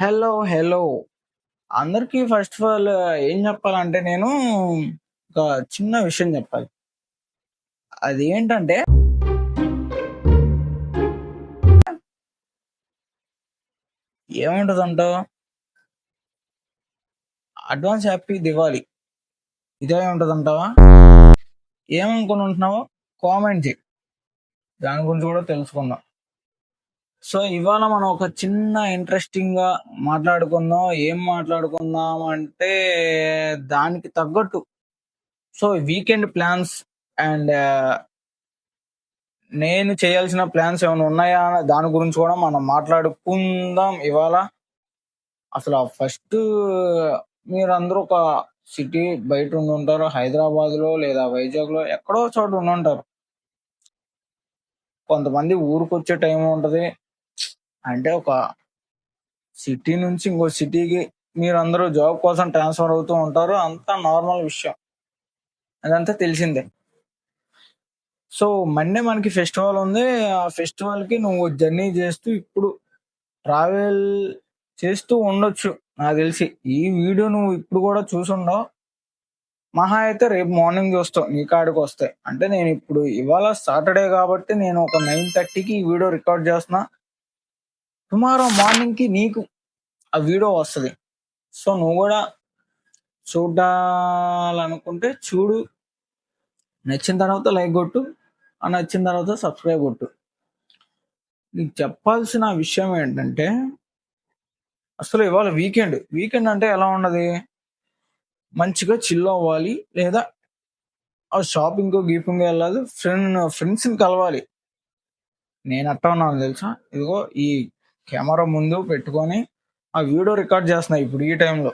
Hello, hello. అందరికీ first of all ఏం చెప్పాలంటే నేను ఒక చిన్న విషయం చెప్పాలి. అది ఏంటంటే ఏముంటదంటావు? Advance happy Diwali. ఇదే ఉంటుందంటావా ఏమనుకుని ఉంటున్నావో కామెంట్ చేయి దాని గురించి కూడా తెలుసుకుందాం. సో ఇవాళ మనం ఒక చిన్న ఇంట్రెస్టింగ్గా మాట్లాడుకుందాం. ఏం మాట్లాడుకుందాం అంటే దానికి తగ్గట్టు సో వీకెండ్ ప్లాన్స్ అండ్ నేను చేయాల్సిన ప్లాన్స్ ఏమైనా ఉన్నాయా దాని గురించి కూడా మనం మాట్లాడుకుందాం ఇవాళ. అసలు ఫస్ట్ మీరందరూ ఒక సిటీ బయట ఉండి ఉంటారు. హైదరాబాద్లో లేదా వైజాగ్లో ఎక్కడో చోట ఉండి ఉంటారు. కొంతమంది ఊరికొచ్చే టైం ఉంటది. అంటే ఒక సిటీ నుంచి ఇంకో సిటీకి మీరు అందరూ జాబ్ కోసం ట్రాన్స్ఫర్ అవుతూ ఉంటారు. అంతా నార్మల్ విషయం. అదంతా తెలిసిందే. సో మండే మనకి ఫెస్టివల్ ఉంది. ఆ ఫెస్టివల్కి నువ్వు జర్నీ చేస్తూ ఇప్పుడు ట్రావెల్ చేస్తూ ఉండొచ్చు నాకు తెలిసి. ఈ వీడియో నువ్వు ఇప్పుడు కూడా చూసుండవు. మహా అయితే రేపు మార్నింగ్ చూస్తావు నీ కాడికి వస్తే. అంటే నేను ఇప్పుడు ఇవాళ సాటర్డే కాబట్టి నేను ఒక నైన్ థర్టీకి ఈ వీడియో రికార్డ్ చేస్తున్నా. టుమారో మార్నింగ్కి నీకు ఆ వీడియో వస్తుంది సో నువ్వు కూడా చూడాలనుకుంటే చూడు. నచ్చిన తర్వాత లైక్ కొట్టు. ఆ నచ్చిన తర్వాత సబ్స్క్రైబ్ కొట్టు. నీకు చెప్పాల్సిన విషయం ఏంటంటే అసలు ఇవాళ వీకెండ్. వీకెండ్ అంటే ఎలా ఉన్నది? మంచిగా చిల్ అవ్వాలి. లేదా ఆ షాపింగ్ గీపింగ్ వెళ్ళాలి. ఫ్రెండ్ ఫ్రెండ్స్ని కలవాలి. నేను అట్ట ఉన్నాను తెలుసా? ఇదిగో ఈ కెమెరా ముందు పెట్టుకొని ఆ వీడియో రికార్డ్ చేస్తున్నా ఇప్పుడు ఈ టైంలో.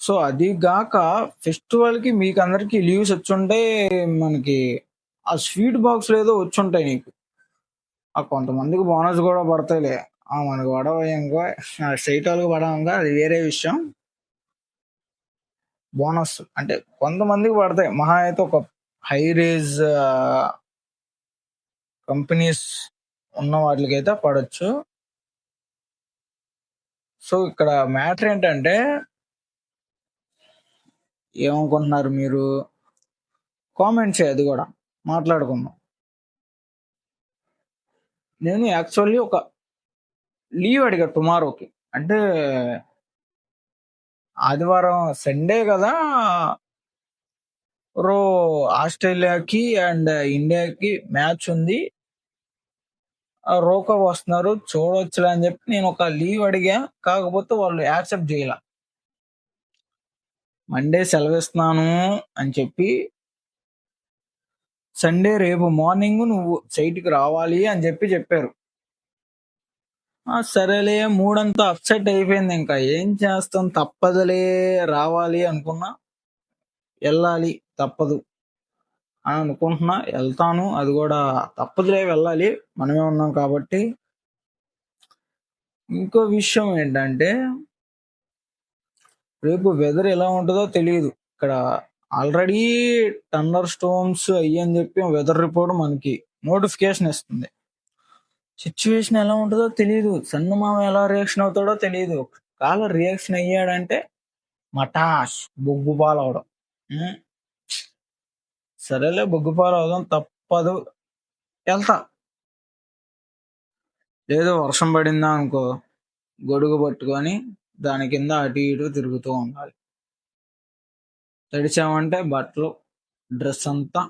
సో అది గాక ఫెస్టివల్కి మీకు అందరికీ లీవ్స్ వచ్చుంటే మనకి ఆ స్వీట్ బాక్స్ ఏదో వచ్చుంటాయి నీకు. ఆ కొంతమందికి బోనస్ కూడా పడతాయిలే. ఆ మనకు పడవ ఇంకో స్ట్రెయిట్ వాళ్ళకి పడవంగా అది వేరే విషయం. బోనస్ అంటే కొంతమందికి పడతాయి. మహా అయితే ఒక హై రేజ్ కంపెనీస్ ఉన్న వాటికైతే పడవచ్చు సో ఇక్కడ మ్యాటర్ ఏంటంటే ఏమనుకుంటున్నారు మీరు? కామెంట్ చేయదు అది కూడా మాట్లాడుకుందాం. నేను యాక్చువల్లీ ఒక లీవ్ అడిగా టుమారోకి. అంటే ఆదివారం సండే కదా! రో ఆస్ట్రేలియాకి అండ్ ఇండియాకి మ్యాచ్ ఉంది. రోకర్ వస్తున్నారు చూడొచ్చులే అని చెప్పి నేను ఒక లీవ్ అడిగా. కాకపోతే వాళ్ళు యాక్సెప్ట్ చేయాల మండే సెలవిస్తున్నాను అని చెప్పి సండే రేపు మార్నింగ్ నువ్వు సైట్‌కి రావాలి అని చెప్పి చెప్పారు. సరేలే మూడంతా అప్‌సెట్ అయిపోయింది ఇంకా. ఏం చేస్తాం తప్పదులే రావాలి అనుకున్నా. వెళ్ళాలి తప్పదు. అని అనుకుంటున్నా. వెళ్తాను అది కూడా తప్పదులే వెళ్ళాలి. మనమే ఉన్నాం కాబట్టి. ఇంకో విషయం ఏంటంటే రేపు వెదర్ ఎలా ఉంటుందో తెలియదు ఇక్కడ ఆల్రెడీ టండర్ స్టోమ్స్ అయ్యని చెప్పి వెదర్ రిపోర్ట్ మనకి నోటిఫికేషన్ ఇస్తుంది. సిచ్యువేషన్ ఎలా ఉంటుందో తెలియదు సన్నమామ ఎలా రియాక్షన్ అవుతాడో తెలియదు ఒకవేళ రియాక్షన్ అయ్యాడంటే మటాష్ బొగ్గు పాలవడం. సరేలే బొగ్గు పాలవుదాం తప్పదు. వెళ్తా లేదు వర్షం పడిందా అనుకో గొడుగు పట్టుకొని దాని కింద అటు ఇటు తిరుగుతూ ఉండాలి. తడిచామంటే బట్టలు డ్రెస్ అంతా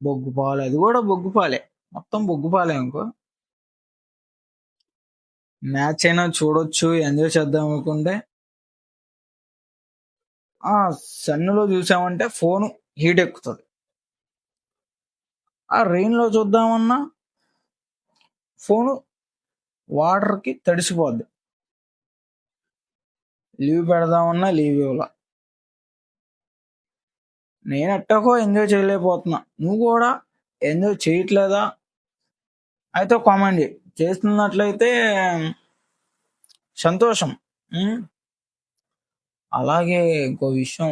బొగ్గు పాలు. అది కూడా బొగ్గు పాలే. మొత్తం బొగ్గు పాలే అనుకో. మ్యాచ్ అయినా చూడొచ్చు. ఎంజాయ్ చేద్దాం అనుకుంటే ఆ! సన్నులో చూసామంటే ఫోను హీట్ ఎక్కుతుంది ఆ రెయిన్‌లో చూద్దామన్నా ఫోను వాటర్‌కి తడిసిపోద్ది. లీవ్ పెడదామన్నా లీవ్ ఇవ్వాల నేను ఎట్టకో ఎంజాయ్ చేయలేకపోతున్నా. నువ్వు కూడా ఎంజాయ్ చేయట్లేదా? అయితే కామెంట్ చేస్తున్నట్లయితే సంతోషం. అలాగే ఇంకో విషయం.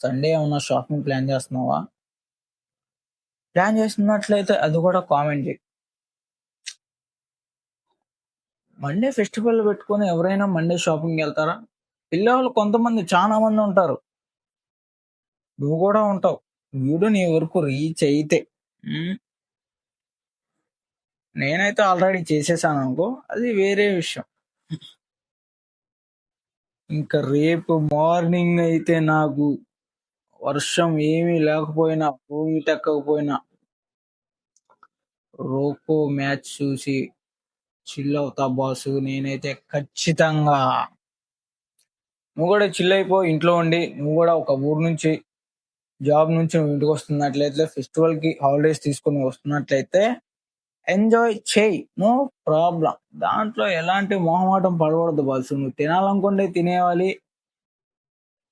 సండే ఏమన్నా షాపింగ్ ప్లాన్ చేస్తున్నావా? ప్లాన్ చేస్తున్నట్లయితే అది కూడా కామెంట్ చేయి. మండే ఫెస్టివల్ పెట్టుకొని ఎవరైనా మండే షాపింగ్ వెళ్తారా? పిల్లవాళ్ళు కొంతమంది చాలా మంది ఉంటారు. నువ్వు కూడా ఉంటావు. వీడు నీ వరకు రీచ్ అయితే. నేనైతే ఆల్రెడీ చేసేసాను అనుకో అది వేరే విషయం. ఇంకా రేపు మార్నింగ్ అయితే నాకు వర్షం ఏమీ లేకపోయినా భూమి తక్కకపోయినా రోకో మ్యాచ్ చూసి చిల్ అవుతా బాసు. నేనైతే ఖచ్చితంగా నువ్వు కూడా చిల్ అయిపో ఇంట్లో ఉండి. నువ్వు కూడా ఒక ఊరు నుంచి జాబ్ నుంచి నువ్వు ఇంటికి వస్తున్నట్లయితే ఫెస్టివల్కి హాలిడేస్ తీసుకొని వస్తున్నట్లయితే ఎంజాయ్ చేయి. నో ప్రాబ్లం దాంట్లో ఎలాంటి మొహమాటం పడకూడదు బాసు నువ్వు తినాలనుకుంటే తినేవాలి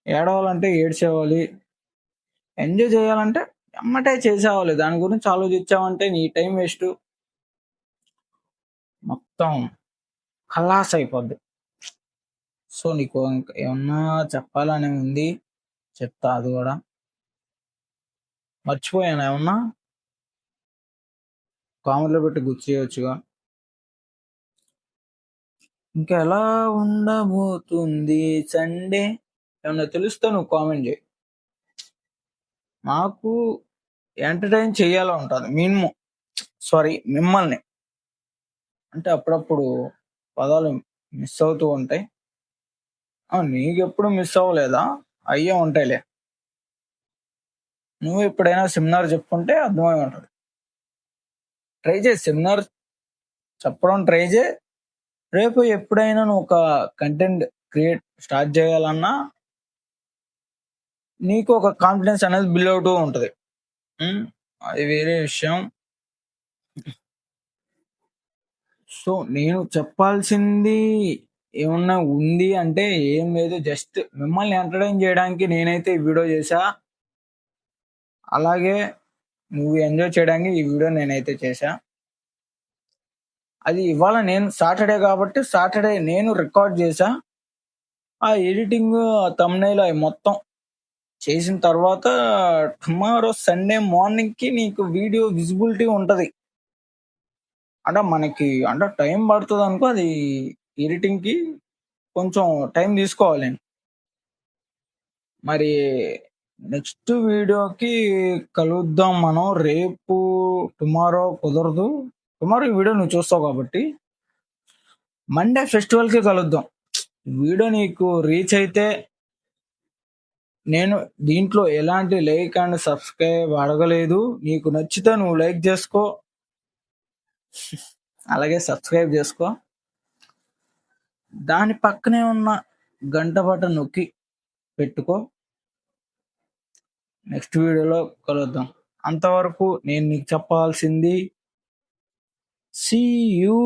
ఏడవాలంటే ఏడ్చేవాలి. ఎంజాయ్ చేయాలంటే ఎమ్మటే చేసేవాలి. దాని గురించి ఆలోచించావంటే నీ టైం వేస్ట్. మొత్తం కల్లాస్ అయిపోద్ది. సో నీకు ఇంకా ఏమన్నా చెప్పాలని ఉంది. చెప్తా అది కూడా. మర్చిపోయాను ఏమన్నా? కామెంట్లో పెట్టి గుర్తు చేయొచ్చుగా. ఇంకెలా ఉండబోతుంది సండే? ఏమన్నా తెలుస్తా నువ్వు కామెంట్ చేయి. మాకు ఎంటర్టైన్ చేయాలని ఉంటుంది. మినిమం సారీ మిమ్మల్ని. అంటే అప్పుడప్పుడు పదాలు మిస్ అవుతూ ఉంటాయి. ఆ, నీకెప్పుడు మిస్ అవ్వలేదా? అయ్యే ఉంటాయిలే. నువ్వు ఎప్పుడైనా సెమినార్ చెప్పుకుంటే అర్థమై ఉంటుంది. ట్రై చేయి. సెమినార్ చెప్పడం ట్రై చేయి. రేపు ఎప్పుడైనా నువ్వు ఒక కంటెంట్ క్రియేట్ స్టార్ట్ చేయాలన్నా నీకు ఒక కాన్ఫిడెన్స్ అనేది బిల్డ్ అవుతూ ఉంటుంది. అది వేరే విషయం. సో నేను చెప్పాల్సింది ఏమన్నా ఉంది అంటే ఏం లేదు. జస్ట్ మిమ్మల్ని ఎంటర్టైన్ చేయడానికి నేనైతే ఈ వీడియో చేశా. అలాగే నువ్వు ఎంజాయ్ చేయడానికి ఈ వీడియో నేనైతే చేశా. అది ఇవాళ నేను సాటర్డే కాబట్టి సాటర్డే నేను రికార్డ్ చేశా. ఆ ఎడిటింగ్ తమ్నైల్ అవి మొత్తం చేసిన తర్వాత టుమారో సండే మార్నింగ్కి నీకు వీడియో విజిబిలిటీ ఉంటుంది. అంటే మనకి అంటే టైం పడుతుంది అనుకో అది ఎడిటింగ్కి కొంచెం టైం తీసుకోవాలి. మరి నెక్స్ట్ వీడియోకి కలుద్దాం మనం. రేపు టుమారో కుదరదు. టుమారో ఈ వీడియో నువ్వు చూస్తావు కాబట్టి. మండే ఫెస్టివల్కి కలుద్దాం. వీడియో నీకు రీచ్ అయితే నేను దీంట్లో ఎలాంటి లైక్ అండ్ సబ్స్క్రైబ్ అడగలేదు. నీకు నచ్చితే నువ్వు లైక్ చేసుకో. అలాగే సబ్స్క్రైబ్ చేసుకో. దాని పక్కనే ఉన్న గంట బటన్ నొక్కి పెట్టుకో. నెక్స్ట్ వీడియోలో కలుద్దాం. అంతవరకు నేను నీకు చెప్పాల్సింది సీ యూ